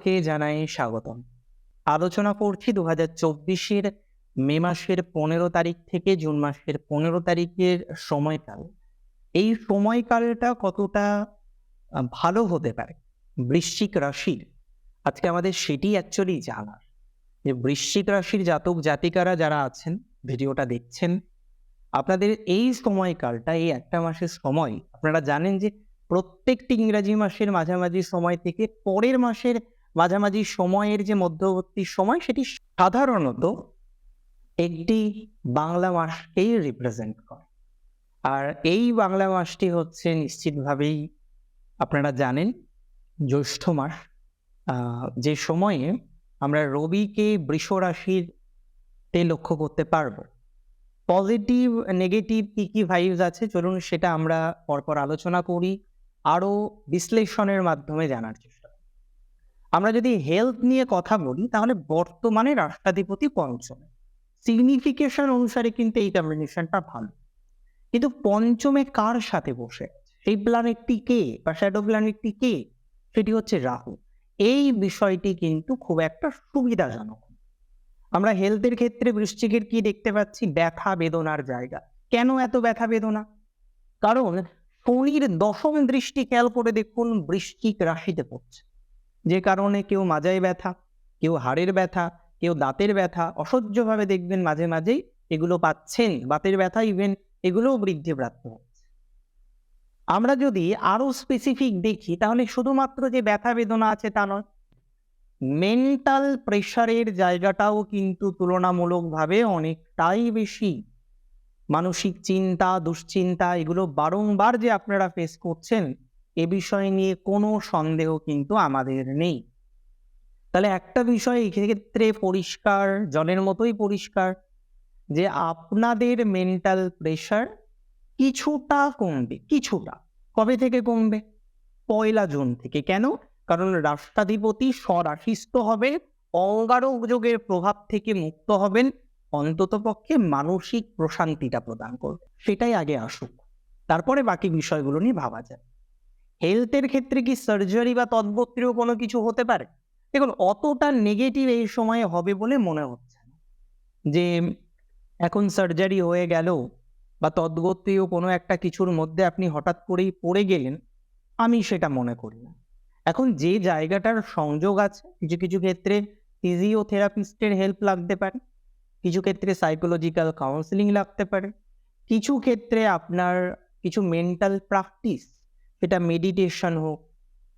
প্রত্যেককে জানাই স্বাগতম। আলোচনা করছি দু হাজার চব্বিশের মে মাসের পনেরো তারিখ থেকে জুন মাসের পনেরো তারিখের সময়কাল। এই সময়কালটা কতটা ভালো হতে পারে? বৃশ্চিক রাশির, আজকে আমাদের সেটি অ্যাকচুয়ালি জানার যে বৃশ্চিক রাশির জাতক জাতিকারা যারা আছেন, ভিডিওটা দেখছেন, আপনাদের এই সময়কালটা, এই একটা মাসের সময়, আপনারা জানেন যে প্রত্যেকটি ইংরাজি মাসের মাঝামাঝি সময় থেকে পরের মাসের মাঝামাঝি সময়ের যে মধ্যবর্তী সময় সেটি সাধারণত একটি বাংলা মাসকেই রিপ্রেজেন্ট করে। আর এই বাংলা মাসটি হচ্ছে নিশ্চিতভাবেই আপনারা জানেন জ্যৈষ্ঠ মাস। যে সময়ে আমরা রবিকে বৃষ রাশিতে লক্ষ্য করতে পারব। পজিটিভ, নেগেটিভ কি কি ভাইবস আছে চলুন সেটা আমরা পরপর আলোচনা করি। আরও বিশ্লেষণের মাধ্যমে জানার চেষ্টা আমরা যদি হেলথ নিয়ে কথা বলি, তাহলে বর্তমানে রাষ্ট্রাধিপতি পঞ্চমে। সিগনিফিকেশন অনুসারে কিন্তু এই কম্বিনেশনটা ভালো। কিন্তু পঞ্চমে কার সাথে বসে? সেই প্ল্যানেটটি কে? বা শ্যাডো প্ল্যানেটটি কে? সেটি হচ্ছে রাহু। এই বিষয়টি কিন্তু খুব একটা সুবিধাজনক। আমরা হেলথের ক্ষেত্রে বৃশ্চিকের কি দেখতে পাচ্ছি? ব্যথা, বেদনার জায়গা। কেন এত ব্যথা, বেদনা? কারণ শনির দশম দৃষ্টি খেয়াল করে দেখুন, বৃশ্চিক রাশিতে পড়ছে। যে কারণে কেউ মাজায় ব্যথা, কেউ হাড়ের ব্যথা, কেউ দাঁতের ব্যথা, অসহ্যভাবে দেখবেন মাঝে মাঝেই এগুলো পাচ্ছেন, বাতের ব্যথা ইভেন এগুলোও বৃদ্ধিপ্রাপ্ত হচ্ছে। আমরা যদি আরও স্পেসিফিক দেখি, তাহলে শুধুমাত্র যে ব্যথা বেদনা আছে তা নয় মেন্টাল প্রেশারের জায়গাটাও কিন্তু তুলনামূলকভাবে অনেকটাই বেশি। মানসিক চিন্তা, দুশ্চিন্তা এগুলো বারংবার যে আপনারা ফেস করছেন এ বিষয় নিয়ে কোনো সন্দেহ কিন্তু আমাদের নেই। তাহলে একটা বিষয় এক্ষেত্রে পরিষ্কার জলের মতোই পরিষ্কার, যে আপনাদের মেন্টাল প্রেশার কিছুটা কমবে, কিছুটা। কবে থেকে কমবে? পয়লা জুন থেকে। কেন? কারণ রাষ্ট্রাধিপতি স্বরাশিস্থ হবে অঙ্গারক যোগের প্রভাব থেকে মুক্ত হবেন, অন্তত পক্ষে মানসিক প্রশান্তিটা প্রদান করবে সেটাই আগে আসুক। তারপরে বাকি বিষয়গুলো নিয়ে ভাবা যায় হেলথের ক্ষেত্রে কি সার্জারি বা তদ্বত্রীয় কোনো কিছু হতে পারে? দেখুন, অতটা নেগেটিভ এই সময়ে হবে বলে মনে হচ্ছে যে এখন সার্জারি হয়ে গেল বা তদ্বত্রীয় কোনো একটা কিছুর মধ্যে আপনি হঠাৎ করেই পড়ে গেলেন, আমি সেটা মনে করি না। এখন যে জায়গাটার সংযোগ আছে, কিছু কিছু ক্ষেত্রে ফিজিওথেরাপিস্টের হেল্প লাগতে পারে, কিছু ক্ষেত্রে সাইকোলজিক্যাল কাউন্সিলিং লাগতে পারে, কিছু ক্ষেত্রে আপনার কিছু মেন্টাল প্র্যাকটিস সেটা মেডিটেশন হোক,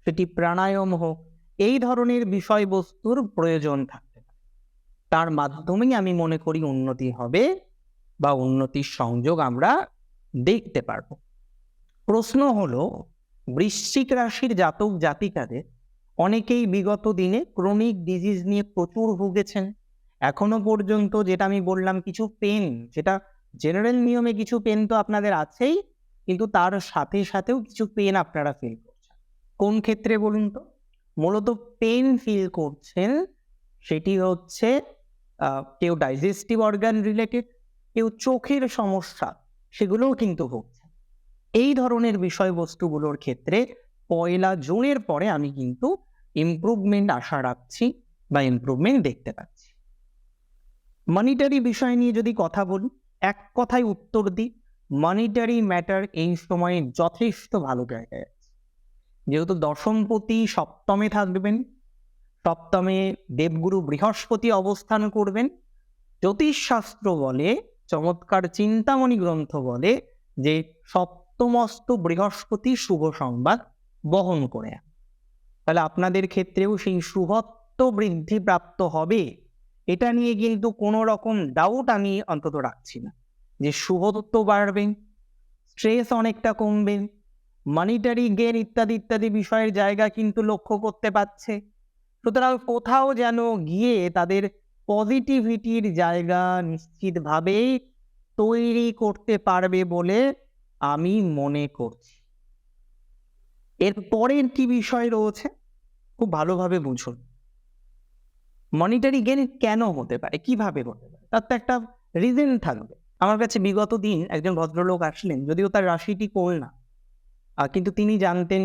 সেটি প্রাণায়াম হোক, এই ধরনের বিষয়বস্তুর প্রয়োজন থাকতে পারে তার মাধ্যমেই আমি মনে করি উন্নতি হবে বা উন্নতির সংযোগ আমরা দেখতে পারব। প্রশ্ন হলো, বৃশ্চিক রাশির জাতক জাতিকাদের অনেকেই বিগত দিনে ক্রনিক ডিজিজ নিয়ে প্রচুর ভুগেছেন। এখনও পর্যন্ত যেটা আমি বললাম কিছু পেন যেটা জেনারেল নিয়মে কিছু পেন তো আপনাদের আছেই কিন্তু তার সাথে সাথেও কিছু পেন আপনারা ফিল করছেন। কোন ক্ষেত্রে বলুন তো? মূলত পেন ফিল করছেন সেটি হচ্ছে কেউ ডাইজেস্টিভ অর্গান রিলেটেড কেউ চোখের সমস্যা, সেগুলোও কিন্তু ভুগছে এই ধরনের বিষয়বস্তুগুলোর ক্ষেত্রে পয়লা জুনের পরে আমি কিন্তু ইমপ্রুভমেন্ট আশা রাখছি বা ইমপ্রুভমেন্ট দেখতে পাচ্ছি। মনিটারি বিষয় নিয়ে যদি কথা বলি, এক কথায় উত্তর দিই মনিটারি ম্যাটার এই সময়ে যথেষ্ট ভালো জায়গায় আছে যেহেতু দশমপতি সপ্তমে থাকবেন, সপ্তমে দেবগুরু বৃহস্পতি অবস্থান করবেন, জ্যোতিষশাস্ত্র বলে, চমৎকার চিন্তামণি গ্রন্থ বলে যে সপ্তমস্ত বৃহস্পতি শুভ সংবাদ বহন করে। তাহলে আপনাদের ক্ষেত্রেও সেই শুভত্ব বৃদ্ধি প্রাপ্ত হবে, এটা নিয়ে কিন্তু কোনো রকম ডাউট আমি অন্তত রাখছি না যে শুভত্ব বাড়বে স্ট্রেস অনেকটা কমবে মানিটারি গেন ইত্যাদি ইত্যাদি বিষয়ের জায়গা কিন্তু লক্ষ্য করতে পারছে। সুতরাং কোথাও যেন গিয়ে তাদের পজিটিভিটির জায়গা নিশ্চিতভাবেই তৈরি করতে পারবে বলে আমি মনে করছি। এর পরের কি বিষয় রয়েছে? খুব ভালোভাবে বুঝুন। মনিটারি গেন কেন হতে পারে? কীভাবে হতে পারে? তার তো একটা রিজন থাকবে। আমার কাছে বিগত দিন একজন ভদ্রলোক আসলেন, যদিও তার রাশিটি কন্যা কিন্তু তিনি জানতেন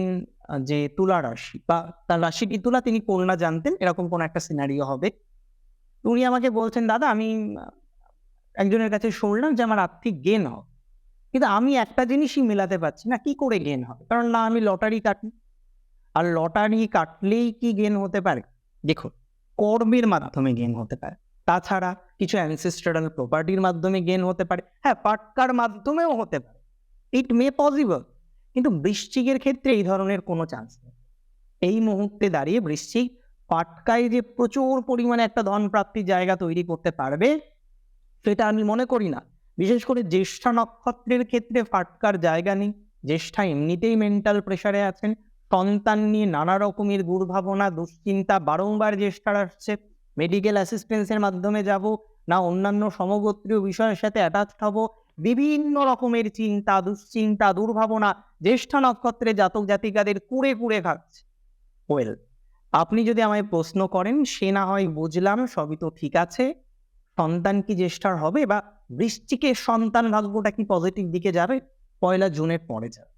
যে তুলা রাশি বা তার রাশিটি তুলা, তিনি কন্যা জানতেন, এরকম কোন একটা সিনারিও হবে। উনি আমাকে বলছেন, দাদা, আমি একজনের কাছে শুনলাম যে আমার আর্থিক গেন হবে। কিন্তু আমি একটা জিনিসই মেলাতে পারছি না, কি করে গেন হবে? কারণ না, আমি লটারি কাটি আর লটারি কাটলেই কি গেন হতে পারে? দেখুন, কর্মের মাধ্যমে গেন হতে পারে। তাছাড়া কিছু অ্যানসেস্ট্রাল প্রপার্টির মাধ্যমে গেন হতে পারে। হ্যাঁ পাটকার মাধ্যমেও হতে পারে। ইট মে পসিবল কিন্তু বৃশ্চিকের ক্ষেত্রে এই ধরনের কোনো চান্স নেই। এই মুহূর্তে দাঁড়িয়ে বৃশ্চিক পাটকায় যে প্রচুর পরিমাণে একটা ধন প্রাপ্তির জায়গা তৈরি করতে পারবে, সেটা আমি মনে করি না। বিশেষ করে জ্যেষ্ঠা নক্ষত্রের ক্ষেত্রে ফাটকার জায়গা নেই। জ্যেষ্ঠা এমনিতেই মেন্টাল প্রেশারে আছেন। সন্তান নিয়ে নানা রকমের দুর্ভাবনা, দুশ্চিন্তা, বারংবার জ্যেষ্ঠার আসছে। মেডিকেল অ্যাসিস্ট্যান্সের মাধ্যমে যাব, না অন্যান্য সমগোত্রীয় বিষয়ের সাথে অ্যাটাচড হব, বিভিন্ন রকমের চিন্তা, দুশ্চিন্তা, দুর্ভাবনা, জ্যেষ্ঠা নক্ষত্রে জাতক জাতিকাদের কুড়ে কুড়ে খাচ্ছে। ওয়েল আপনি যদি আমায় প্রশ্ন করেন, সে না হয় বুঝলাম, সবই তো ঠিক আছে। সন্তান কি জ্যেষ্ঠার হবে বা বৃষ্টিকে সন্তান ভাগ্যটা কি পজিটিভ দিকে যাবে? পয়লা জুনের পরে যাবে।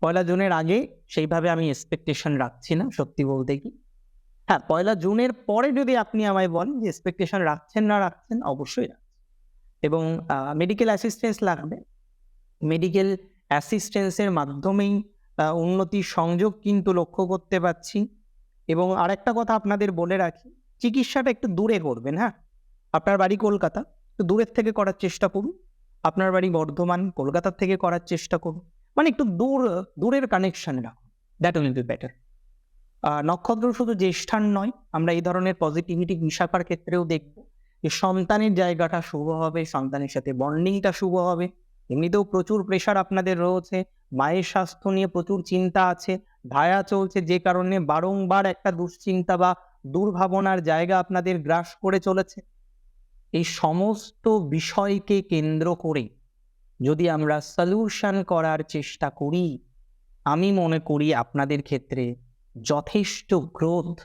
পয়লা জুনের আগে সেইভাবে আমি এক্সপেকটেশন রাখছি না, সত্যি বলতে কি। হ্যাঁ পয়লা জুনের পরে যদি আপনি আমায় বলেন যে এক্সপেকটেশন রাখছেন না রাখছেন, অবশ্যই রাখছেন। এবং মেডিকেল অ্যাসিস্ট্যান্স লাগবে। মেডিকেল অ্যাসিস্ট্যান্সের মাধ্যমেই উন্নতির সংযোগ কিন্তু লক্ষ্য করতে পারছি। এবং আরেকটা কথা আপনাদের বলে রাখি, চিকিৎসাটা একটু দূরে করবেন হ্যাঁ? আপনার বাড়ি কলকাতা, একটু দূরের থেকে করার চেষ্টা করুন। আপনার বাড়ি বর্ধমান, কলকাতার থেকে করার চেষ্টা করুন। মানে একটু দূর, দূরের কানেকশন রাখুন। দ্যাট উইল বি বেটার নক্ষত্র শুধু জ্যেষ্ঠান নয়, আমরা এই ধরনের পজিটিভিটি বিশাখার ক্ষেত্রেও দেখব যে সন্তানের জায়গাটা শুভ হবে, সন্তানের সাথে বন্ডিংটা শুভ হবে। এমনিতেও প্রচুর প্রেশার আপনাদের রয়েছে, মায়ের স্বাস্থ্য নিয়ে প্রচুর চিন্তা আছে ভায়া চলছে যে কারণে বারংবার একটা দুশ্চিন্তা বা দুর্ভাবনার জায়গা আপনাদের গ্রাস করে চলেছে। এই সমস্ত বিষয়কে কেন্দ্র করে যদি আমরা সলিউশন করার চেষ্টা করি, আমি মনে করি আপনাদের ক্ষেত্রে যথেষ্ট গ্রোথ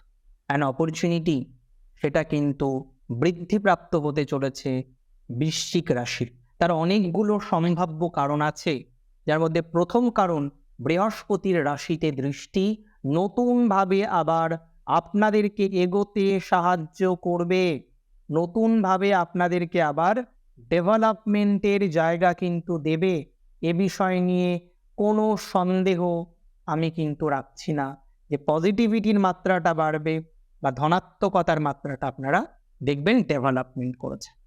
অ্যান্ড অপরচুনিটি সেটা কিন্তু বৃদ্ধিপ্রাপ্ত হতে চলেছে বৃশ্চিক রাশির। তার অনেকগুলো সম্ভাব্য কারণ আছে, যার মধ্যে প্রথম কারণ বৃহস্পতির রাশিতে দৃষ্টি, নতুনভাবে আবার আপনাদেরকে এগোতে সাহায্য করবে। নতুনভাবে আপনাদেরকে আবার ডেভেলপমেন্টের জায়গা কিন্তু দেবে। এ বিষয় নিয়ে কোনো সন্দেহ আমি কিন্তু রাখছি না। যে পজিটিভিটির মাত্রাটা বাড়বে বা ধনাত্মকতার মাত্রাটা আপনারা দেখবেন ডেভেলপমেন্ট করেছে।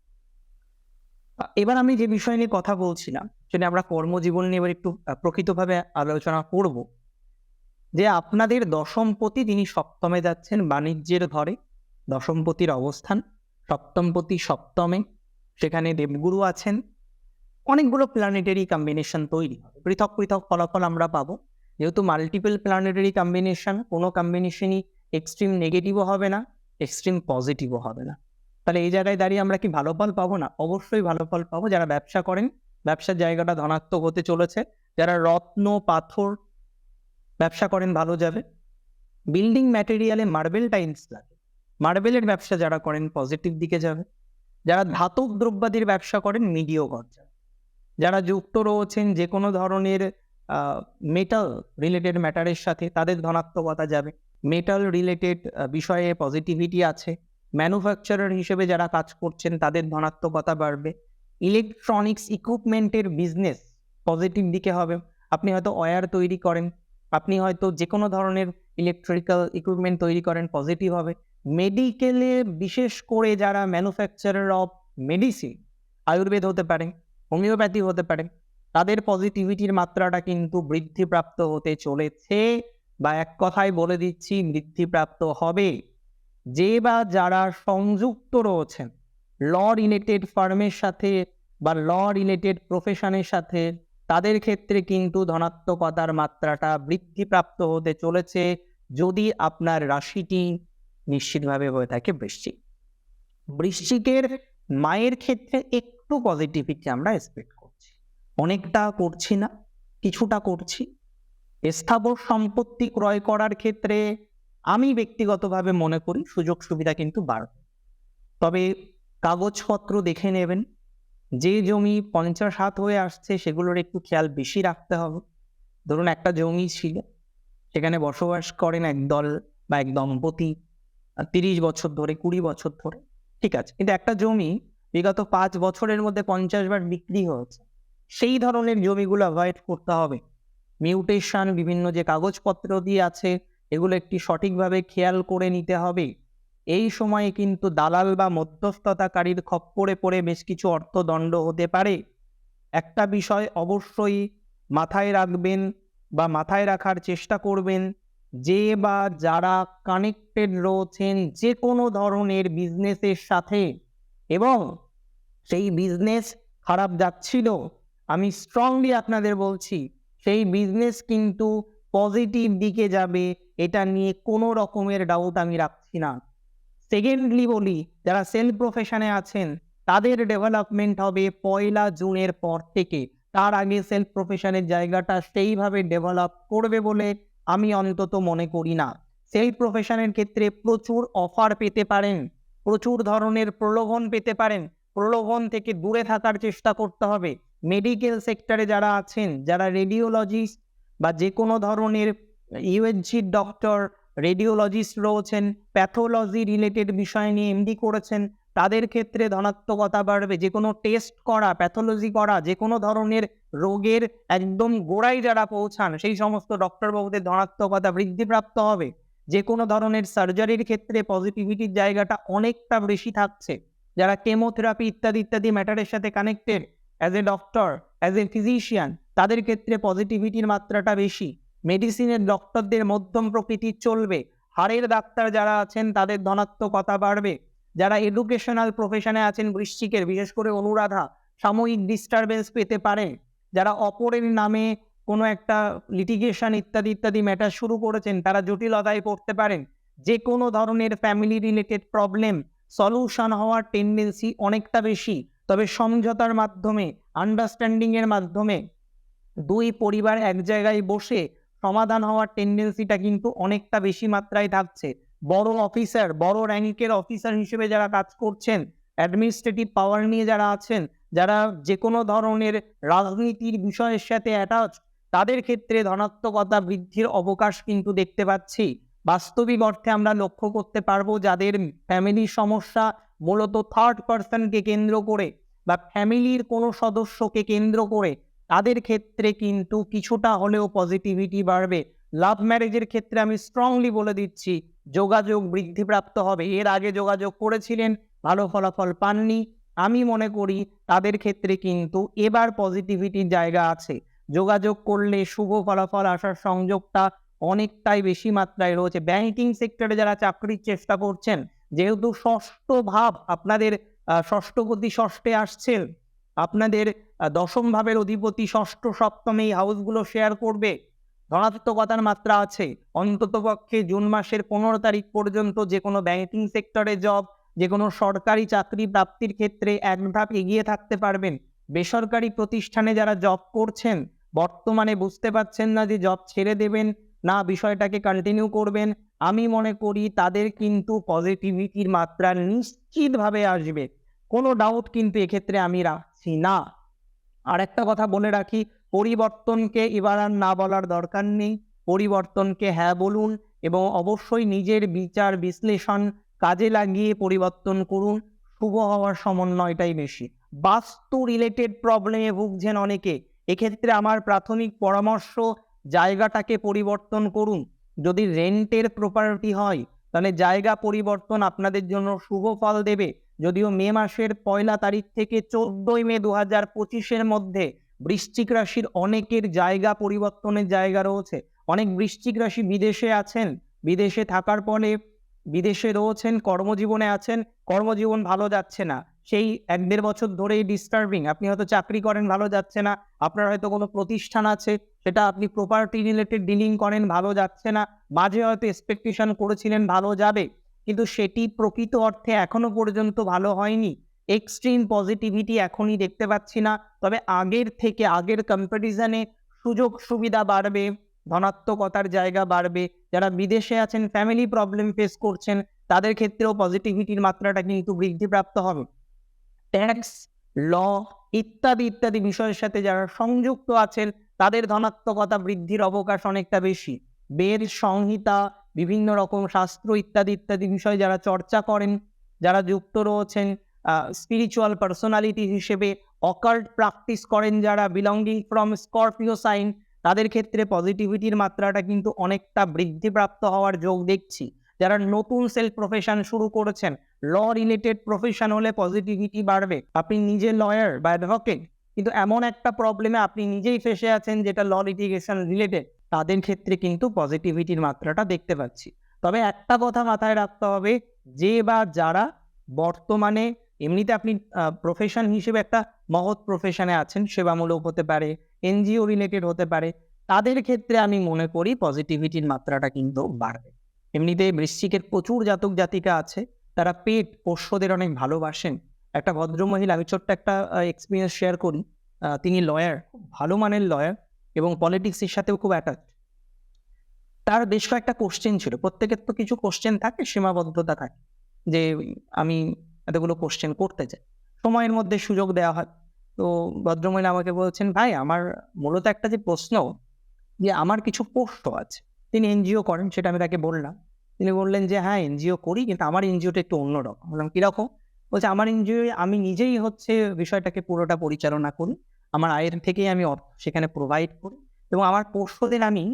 এবার আমি যে বিষয় নিয়ে কথা বলছিলাম, সেটা আমরা কর্মজীবন নিয়ে এবার একটু প্রকৃতভাবে আলোচনা করব। যে আপনাদের দশমপতি তিনি সপ্তমে যাচ্ছেন, বাণিজ্যের ঘরে দশমপতির অবস্থান, সপ্তমপতি সপ্তমে, সেখানে দেবগুরু আছেন। অনেকগুলো প্ল্যানেটারি কম্বিনেশন তৈরি হবে। পৃথক পৃথক ফলাফল আমরা পাবো। যেহেতু মাল্টিপল প্ল্যানেটারি কম্বিনেশন কোনো কম্বিনেশনই এক্সট্রিম নেগেটিভও হবে না এক্সট্রিম পজিটিভও হবে না। তাহলে এই জায়গায় দাঁড়িয়ে আমরা কি ভালো ফল পাবো না? অবশ্যই ভালো ফল পাবো। যারা ব্যবসা করেন, ব্যবসার জায়গাটা ধনাত্মক হতে চলেছে। যারা রত্ন, পাথর ব্যবসা করেন, ভালো যাবে। বিল্ডিং ম্যাটেরিয়ালে মার্বেল টাইলস লাগে। মার্বেলের ব্যবসা যারা করেন পজিটিভ দিকে যাবে। যারা ধাতব দ্রব্যাদির ব্যবসা করেন মিডিও যাবে। যারা যুক্ত রয়েছেন যে কোনো ধরনের মেটাল রিলেটেড ম্যাটারের সাথে তাদের ধনাত্মকতা যাবে। মেটাল রিলেটেড বিষয়ে পজিটিভিটি আছে। ম্যানুফ্যাকচারার হিসেবে যারা কাজ করছেন, তাদের ধনাত্মকতা বাড়বে। ইলেকট্রনিক্স ইকুইপমেন্টের বিজনেস পজিটিভ দিকে হবে। আপনি হয়তো ওয়্যার তৈরি করেন, আপনি হয়তো যে কোনো ধরনের ইলেকট্রিক্যাল ইকুইপমেন্ট তৈরি করেন পজিটিভ হবে। মেডিকেলে বিশেষ করে যারা ম্যানুফ্যাকচারার অফ মেডিসিন আয়ুর্বেদ হতে পারে হোমিওপ্যাথি হতে পারে তাদের পজিটিভিটির মাত্রাটা কিন্তু বৃদ্ধিপ্রাপ্ত হতে চলেছে বা এক কথায় বলে দিচ্ছি বৃদ্ধিপ্রাপ্ত হবে। যে বা যারা সংযুক্ত রয়েছেন, ল রিলেটেড ফার্মের সাথে বা ল রিলেটেড প্রফেশনের সাথে, তাদের ক্ষেত্রে কিন্তু ধনাত্মকতার মাত্রাটা বৃদ্ধিপ্রাপ্ত হতে চলেছে যদি আপনার রাশিটি নিশ্চিতভাবে হয়ে থাকে বৃশ্চিক। বৃশ্চিকের মায়ের ক্ষেত্রে একটু পজিটিভিটি আমরা এক্সপেক্ট অনেকটা করছি না, কিছুটা করছি। স্থাবর সম্পত্তি ক্রয় করার ক্ষেত্রে আমি ব্যক্তিগতভাবে মনে করি সুযোগ সুবিধা কিন্তু বাড়বে। তবে কাগজপত্র দেখে নেবেন, যে জমি পঞ্চাশ হাত হয়ে আসছে সেগুলোর একটু খেয়াল বেশি রাখতে হবে। ধরুন একটা জমি ছিল, সেখানে বসবাস করেন একদল বা এক দম্পতি তিরিশ বছর ধরে, কুড়ি বছর ধরে, ঠিক আছে। কিন্তু একটা জমি বিগত পাঁচ বছরের মধ্যে পঞ্চাশ বার বিক্রি হয়েছে সেই ধরনের জমিগুলো অ্যাভয়েড করতে হবে। মিউটেশন বিভিন্ন যে কাগজপত্র দিয়ে আছে, এগুলো একটি সঠিকভাবে খেয়াল করে নিতে হবে। এই সময়ে কিন্তু দালাল বা মধ্যস্থতাকারীর খপ্পরে পড়ে বেশ কিছু অর্থদণ্ড হতে পারে। একটা বিষয় অবশ্যই মাথায় রাখবেন বা মাথায় রাখার চেষ্টা করবেন যে বা যারা কানেক্টেড রয়েছেন যে কোনো ধরনের বিজনেসের সাথে এবং সেই বিজনেস খারাপ যাচ্ছিল আমি স্ট্রংলি আপনাদের বলছি, সেই বিজনেস কিন্তু পজিটিভ দিকে যাবে, এটা নিয়ে কোনো রকমের ডাউট আমি রাখছি না। সেকেন্ডলি বলি, যারা সেলফ প্রফেশনে আছেন, তাদের ডেভেলপমেন্ট হবে পয়লা জুনের পর থেকে। তার আগে সেলফ প্রফেশনের জায়গাটা সেইভাবে ডেভেলপ করবে বলে আমি অন্তত মনে করি না। সেলফ প্রফেশনের ক্ষেত্রে প্রচুর অফার পেতে পারেন, প্রচুর ধরনের প্রলোভন পেতে পারেন, প্রলোভন থেকে দূরে থাকার চেষ্টা করতে হবে। মেডিকেল সেক্টরে যারা আছেন, যারা রেডিওলজিস্ট বা যে কোনো ধরনের ইউএসজি ডক্টর রেডিওলজিস্ট রয়েছেন প্যাথোলজি রিলেটেড বিষয় নিয়ে এমডি করেছেন, তাদের ক্ষেত্রে ধনাত্মকতা বাড়বে। যে কোনো টেস্ট করা প্যাথোলজি করা যে কোনো ধরনের রোগের একদম গোড়ায় যারা পৌঁছান, সেই সমস্ত ডক্টরবাবুদের ধনাত্মকতা বৃদ্ধিপ্রাপ্ত হবে। যে কোনো ধরনের সার্জারির ক্ষেত্রে পজিটিভিটির জায়গাটা অনেকটা বেশি থাকছে। যারা কেমোথেরাপি ইত্যাদি ইত্যাদি ম্যাটারের সাথে connected as a doctor as a physician তাদের ক্ষেত্রে পজিটিভিটির মাত্রাটা বেশি। মেডিসিনের ডক্টরদের মধ্যম প্রকৃতির চলবে। হাড়ের ডাক্তার যারা আছেন, তাদের ধনাত্মকতা বাড়বে। যারা এডুকেশনাল প্রফেশনে আছেন, বৃশ্চিকের, বিশেষ করে অনুরাধা, সাময়িক ডিস্টারবেন্স পেতে পারে যারা অপরের নামে কোনো একটা লিটিগেশন ইত্যাদি ইত্যাদি ম্যাটার শুরু করেছেন, তারা জটিলতায় পড়তে পারেন। যে কোনো ধরনের ফ্যামিলি রিলেটেড প্রবলেম সলিউশন হওয়ার টেন্ডেন্সি অনেকটা বেশি। তবে সমঝোতার মাধ্যমে আন্ডারস্ট্যান্ডিং এর মাধ্যমে দুই পরিবার এক জায়গায় বসে সমাধান হওয়ার টেন্ডেন্সিটা কিন্তু অনেকটা বেশি মাত্রায় থাকছে। বড় অফিসার বড় র্যাঙ্কের অফিসার হিসেবে যারা কাজ করছেন অ্যাডমিনিস্ট্রেটিভ পাওয়ার নিয়ে যারা আছেন, যারা যে কোনো ধরনের রাজনীতির বিষয়ের সাথে অ্যাটাচ তাদের ক্ষেত্রে ধনাত্মকতা বৃদ্ধির অবকাশ কিন্তু দেখতে পাচ্ছি। বাস্তবিক অর্থে আমরা লক্ষ্য করতে পারব যাদের ফ্যামিলির সমস্যা মূলত থার্ড পার্সনকে কেন্দ্র করে বা ফ্যামিলির কোনো সদস্যকে কেন্দ্র করে তাদের ক্ষেত্রে কিন্তু কিছুটা হলেও পজিটিভিটি বাড়বে। লাভ ম্যারেজের ক্ষেত্রে আমি স্ট্রংলি বলে দিচ্ছি, যোগাযোগ বৃদ্ধিপ্রাপ্ত হবে। এর আগে যোগাযোগ করেছিলেন, ভালো ফলাফল পাননি। আমি মনে করি তাদের ক্ষেত্রে কিন্তু এবার পজিটিভিটির জায়গা আছে। যোগাযোগ করলে শুভ ফলাফল আসার সংযোগটা অনেকটাই বেশি মাত্রায় রয়েছে। ব্যাংকিং সেক্টরে যারা চাকরির চেষ্টা করছেন যেহেতু ষষ্ঠ ভাব আপনাদের ষষ্ঠপতি ষষ্ঠে আসছেন, আপনাদের দশম ভাবের অধিপতি ষষ্ঠ সপ্তমে এই হাউসগুলো শেয়ার করবে। ধনাত্মকতার মাত্রা আছে। অন্ততপক্ষে জুন মাসের পনেরো তারিখ পর্যন্ত যে কোনো ব্যাংকিং সেক্টরে জব যে কোনো সরকারি চাকরি প্রাপ্তির ক্ষেত্রে এক ধাপ এগিয়ে থাকতে পারবেন। বেসরকারি প্রতিষ্ঠানে যারা জব করছেন, বর্তমানে বুঝতে পারছেন না যে জব ছেড়ে দেবেন, না বিষয়টাকে কন্টিনিউ করবেন আমি মনে করি তাদের কিন্তু পজিটিভিটির মাত্রা নিশ্চিতভাবে আসবে। কোনো ডাউট কিন্তু এক্ষেত্রে আমি রাখছি না। আর একটা কথা বলে রাখি, পরিবর্তনকে এবার আর না বলার দরকার নেই। পরিবর্তনকে হ্যাঁ বলুন এবং অবশ্যই নিজের বিচার, বিশ্লেষণ কাজে লাগিয়ে পরিবর্তন করুন। শুভ হওয়ার সমন্বয়টাই বেশি। বাস্তু রিলেটেড প্রবলেমে ভুগছেন অনেকে, এক্ষেত্রে আমার প্রাথমিক পরামর্শ জায়গাটাকে পরিবর্তন করুন। যদি রেন্টের প্রপার্টি হয়, তাহলে জায়গা পরিবর্তন আপনাদের জন্য শুভ ফল দেবে। যদিও মে মাসের পয়লা তারিখ থেকে চোদ্দই মে দু হাজার পঁচিশের মধ্যে বৃশ্চিক রাশির অনেকের জায়গা পরিবর্তনের জায়গা রয়েছে। অনেক বৃশ্চিক রাশি বিদেশে আছেন। বিদেশে থাকার পরে বিদেশে রয়েছেন, কর্মজীবনে আছেন। কর্মজীবন ভালো যাচ্ছে না। সেই এক দেড় বছর ধরেই ডিস্টার্বিং আপনি হয়তো চাকরি করেন, ভালো যাচ্ছে না। আপনার হয়তো কোনো প্রতিষ্ঠান আছে। সেটা আপনি প্রপার্টি রিলেটেড ডিলিং করেন, ভালো যাচ্ছে না। মাঝে হয়তো এক্সপেকটেশন করেছিলেন ভালো যাবে, কিন্তু সেটি প্রকৃত অর্থে এখনও পর্যন্ত ভালো হয়নি। এক্সট্রিম পজিটিভিটি এখনই দেখতে পাচ্ছি না, তবে আগের থেকে, আগের কম্পারিজনে সুযোগ সুবিধা বাড়বে, ধনাত্মকতার জায়গা বাড়বে। যারা বিদেশে আছেন ফ্যামিলি প্রবলেম ফেস করছেন, তাদের ক্ষেত্রেও পজিটিভিটির মাত্রাটা কিন্তু বৃদ্ধিপ্রাপ্ত হবে। ট্যাক্স ল ইত্যাদি ইত্যাদি বিষয়ের সাথে যারা সংযুক্ত আছেন তাদের ধনাত্মকতা বৃদ্ধির অবকাশ অনেকটা বেশি। বেদ, সংহিতা, বিভিন্ন রকম শাস্ত্র ইত্যাদি ইত্যাদি বিষয় যারা চর্চা করেন, যারা যুক্ত রয়েছেন স্পিরিচুয়াল পার্সোনালিটি হিসেবে অকাল্ট প্র্যাকটিস করেন যারা বিলঙ্গিং ফ্রম স্করপিও সাইন তাদের ক্ষেত্রে পজিটিভিটির মাত্রাটা কিন্তু অনেকটা বৃদ্ধিপ্রাপ্ত হওয়ার যোগ দেখছি। যারা নতুন সেলফ প্রফেশন শুরু করেছেন ল রিলেটেড প্রফেশন হলে পজিটিভিটি বাড়বে। আপনি নিজে লয়ার বা অ্যাডভোকেট কিন্তু এমন একটা প্রবলেমে আপনি নিজেই ফেসে আছেন যেটা ল লিটিগেশন রিলেটেড তাদের ক্ষেত্রে কিন্তু পজিটিভিটির মাত্রাটা দেখতে পাচ্ছি। তবে একটা কথা মাথায় রাখতে হবে, যে বা যারা বর্তমানে এমনিতে আপনি প্রফেশন হিসেবে একটা মহৎ প্রফেশনে আছেন, সেবামূলক হতে পারে এনজিও রিলেটেড হতে পারে, তাদের ক্ষেত্রে আমি মনে করি পজিটিভিটির মাত্রাটা কিন্তু বাড়বে। এমনিতে বৃশ্চিকের প্রচুর জাতক জাতিকা আছে, তারা পেট পোষ্যদের অনেক ভালোবাসেন একটা ভদ্রমহিলা, আমি ছোট্ট একটা এক্সপিরিয়েন্স শেয়ার করি। তিনি লয়ার ভালো মানের লয়ার এবং পলিটিক্সের সাথেও খুব অ্যাটাচ তার বেশ কয়েকটা কোশ্চেন ছিল। প্রত্যেকের তো কিছু কোশ্চেন থাকে, সীমাবদ্ধতা থাকে যে আমি এতগুলো কোশ্চেন করতে চাই। সময়ের মধ্যে সুযোগ দেওয়া হয়। তো ভদ্রমহিলা আমাকে বলছেন, ভাই, আমার মূলত একটা যে প্রশ্ন যে আমার কিছু পোস্ট আছে। তিনি এনজিও করেন, সেটা আমি তাকে বললাম। তিনি বললেন যে হ্যাঁ এনজিও করি, কিন্তু আমার এনজিওটা একটু অন্যরকম। বললাম, কীরকম? বলছে, আমার এনজিও আমি নিজেই হচ্ছে বিষয়টাকে পুরোটা পরিচালনা করি। আমার আয়ের থেকেই আমি সেখানে প্রোভাইড করি। এবং আমার পোষ্যদের আমি,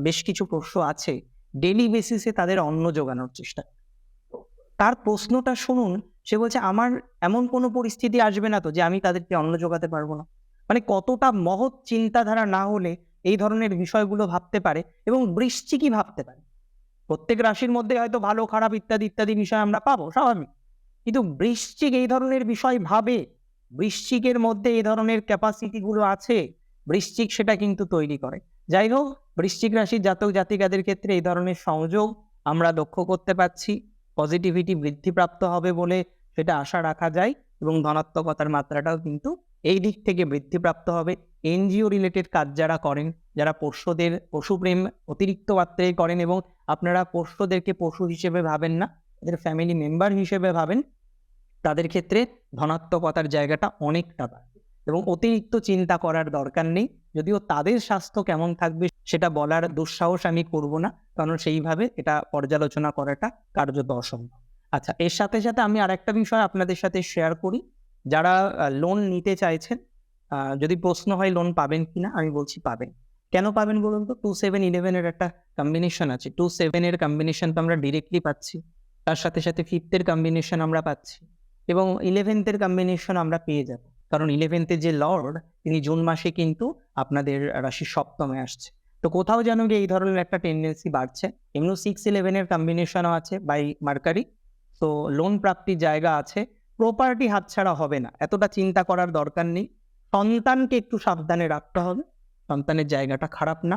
বেশ কিছু পোষ্য আছে ডেলি বেসিসে তাদের অন্ন যোগানোর চেষ্টা তার প্রশ্নটা শুনুন, সে বলছে, আমার এমন কোনো পরিস্থিতি আসবে না তো যে আমি তাদেরকে অন্ন যোগাতে পারব না? মানে কতটা মহৎ চিন্তাধারা না হলে এই ধরনের বিষয়গুলো ভাবতে পারে এবং বৃশ্চিকই ভাবতে পারে। প্রত্যেক রাশির মধ্যে হয়তো ভালো, খারাপ ইত্যাদি ইত্যাদি বিষয় আমরা পাবো, স্বাভাবিক। কিন্তু বৃশ্চিক এই ধরনের বিষয় ভাবে, বৃশ্চিকের মধ্যে এই ধরনের ক্যাপাসিটি গুলো আছে, বৃশ্চিক সেটা কিন্তু তৈরি করে। যাই হোক, বৃশ্চিক রাশির জাতক জাতিকাদের ক্ষেত্রে এই ধরনের সংযোগ আমরা লক্ষ্য করতে পারছি। পজিটিভিটি বৃদ্ধিপ্রাপ্ত হবে বলে সেটা আশা রাখা যায় এবং ধনাত্মকতার মাত্রাটাও কিন্তু এই দিক থেকে বৃদ্ধিপ্রাপ্ত হবে। এনজিও রিলেটেড কাজ যারা করেন, যারা পোষ্যদের পশুপ্রেম অতিরিক্ত মাত্রায় করেন এবং আপনারা পোষ্যদেরকে পশু হিসেবে ভাবেন না এদের ফ্যামিলি মেম্বার হিসেবে ভাবেন, তাদের ক্ষেত্রে ধনাত্মকতার জায়গাটা অনেকটা বাড়বে এবং অতিরিক্ত চিন্তা করার দরকার নেই। যদিও তাদের স্বাস্থ্য কেমন থাকবে সেটা বলার দুঃসাহস আমি করব না, কারণ সেইভাবে এটা পর্যালোচনা করাটা কার্যত অসম্ভব। আচ্ছা এর সাথে সাথে আমি আরেকটা বিষয় আপনাদের সাথে শেয়ার করি। যারা লোন নিতে চাইছেন যদি প্রশ্ন হয় লোন পাবেন কিনা, আমি বলছি পাবেন। কেন পাবেন বলুন তো? টু সেভেন ইলেভেনের একটা কম্বিনেশন আছে। টু সেভেনের কম্বিনেশন তো আমরা ডিরেক্টলি পাচ্ছি। তার সাথে সাথে ফিফথের কম্বিনেশন আমরা পাচ্ছি এবং ইলেভেন্থের কম্বিনেশন আমরা পেয়ে যাব। কারণ ইলেভেন্থের যে লর্ড তিনি জুন মাসে কিন্তু আপনাদের রাশি সপ্তমে আসছে। তো কোথাও যেন গিয়ে এই ধরনের একটা টেন্ডেন্সি বাড়ছে। এমনি সিক্স ইলেভেনের কম্বিনেশনও আছে বাই মার্কারি তো লোন প্রাপ্তির জায়গা আছে। প্রপার্টি হাতছাড়া হবে না। এতটা চিন্তা করার দরকার নেই। সন্তানকে একটু সাবধানে রাখতে হবে। সন্তানের জায়গাটা খারাপ না।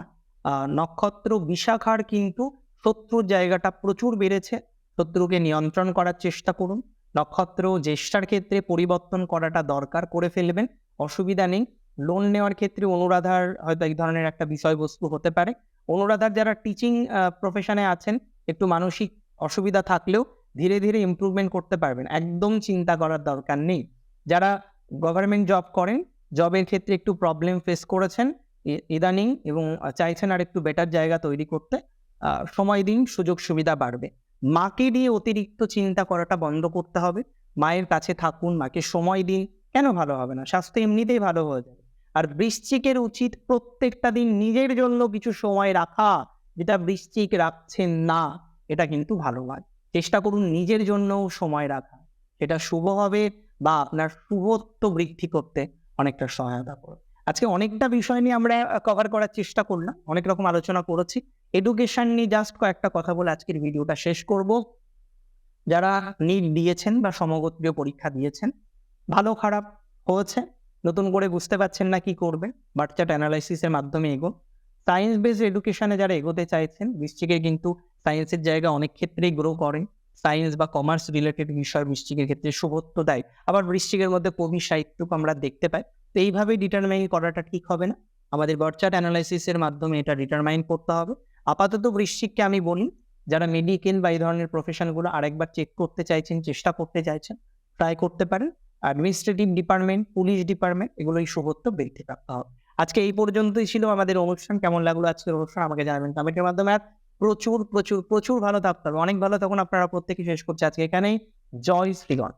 নক্ষত্র, বিশাখার কিন্তু শত্রুর জায়গাটা প্রচুর বেড়েছে। শত্রুকে নিয়ন্ত্রণ করার চেষ্টা করুন। নক্ষত্র জ্যেষ্ঠার ক্ষেত্রে পরিবর্তন করাটা দরকার করে ফেলবেন। অসুবিধা নেই। লোন নেওয়ার ক্ষেত্রে অনুরাধার হয়তো এই ধরনের একটা বিষয়বস্তু হতে পারে। অনুরাধার যারা টিচিং প্রফেশনে আছেন, একটু মানসিক অসুবিধা থাকলেও ধীরে ধীরে ইমপ্রুভমেন্ট করতে পারবেন। একদম চিন্তা করার দরকার নেই। যারা গভর্নমেন্ট জব করেন জবের ক্ষেত্রে একটু প্রবলেম ফেস করেছেন ইদানিং এবং চাইছেন আর একটু বেটার জায়গা তৈরি করতে সময় দিন সুযোগ সুবিধা বাড়বে। মাকে দিয়ে অতিরিক্ত চিন্তা করাটা বন্ধ করতে হবে। মায়ের কাছে থাকুন, মাকে সময় দিন। কেন ভালো হবে না? স্বাস্থ্য এমনিতেই ভালো হয়ে যাবে। আর বৃশ্চিকের উচিত প্রত্যেকটা দিন নিজের জন্য কিছু সময় রাখা, যেটা বৃশ্চিক রাখছেন না, এটা কিন্তু ভালো নয়। চেষ্টা করুন নিজের জন্যও সময় রাখা। সেটা শুভ হবে বা আপনার শুভত্ব বৃদ্ধি করতে অনেকটা সহায়তা করবে। আজকে অনেকটা বিষয় নিয়ে আমরা কভার করার চেষ্টা করলাম। অনেক রকম আলোচনা করেছি। এডুকেশন নিয়ে জাস্ট কয়েকটা কথা বলে আজকের ভিডিওটা শেষ করব। যারা নিট দিয়েছেন বা সমগোত্রীয় পরীক্ষা দিয়েছেন, ভালো খারাপ হয়েছে, নতুন করে বুঝতে পারছেন না কি করবে, বাচ্চাট অ্যানালাইসিসের মাধ্যমে এগো। সায়েন্স বেসড এডুকেশনে যারা এগোতে চাইছেন বৃশ্চিকের কিন্তু সায়েন্সের জায়গা অনেক ক্ষেত্রেই গ্রো করে। সায়েন্স বা কমার্স রিলেটেড বিষয় বৃশ্চিকের ক্ষেত্রে শুভত্ব দেয়। আবার বৃশ্চিকের মধ্যে কবি, সাহিত্যক আমরা দেখতে পাই। তো এইভাবে ডিটারমাইন করাটা ঠিক হবে না। আমাদের বর্চাট অ্যানালাইসিসের মাধ্যমে এটা ডিটারমাইন করতে হবে। আপাতত বৃশ্চিককে আমি বলি, যারা মেডিকেল বা এই ধরনের প্রফেশনগুলো আরেকবার চেক করতে চাইছেন, চেষ্টা করতে চাইছেন ট্রাই করতে পারেন। অ্যাডমিনিস্ট্রেটিভ ডিপার্টমেন্ট পুলিশ ডিপার্টমেন্ট এগুলোই শুভত্ব বৃদ্ধি প্রাপ্ত হবে। আজকে এই পর্যন্তই ছিল আমাদের অনুষ্ঠান। কেমন লাগল আজকের অনুষ্ঠান আমাকে জানাবেন কমেন্টের মাধ্যমে। আর প্রচুর প্রচুর প্রচুর ভালো থাকতে হবে। অনেক ভালো তখন আপনারা। প্রত্যেকে শেষ করছে আজকে এখানেই। জয় শ্রীগণ।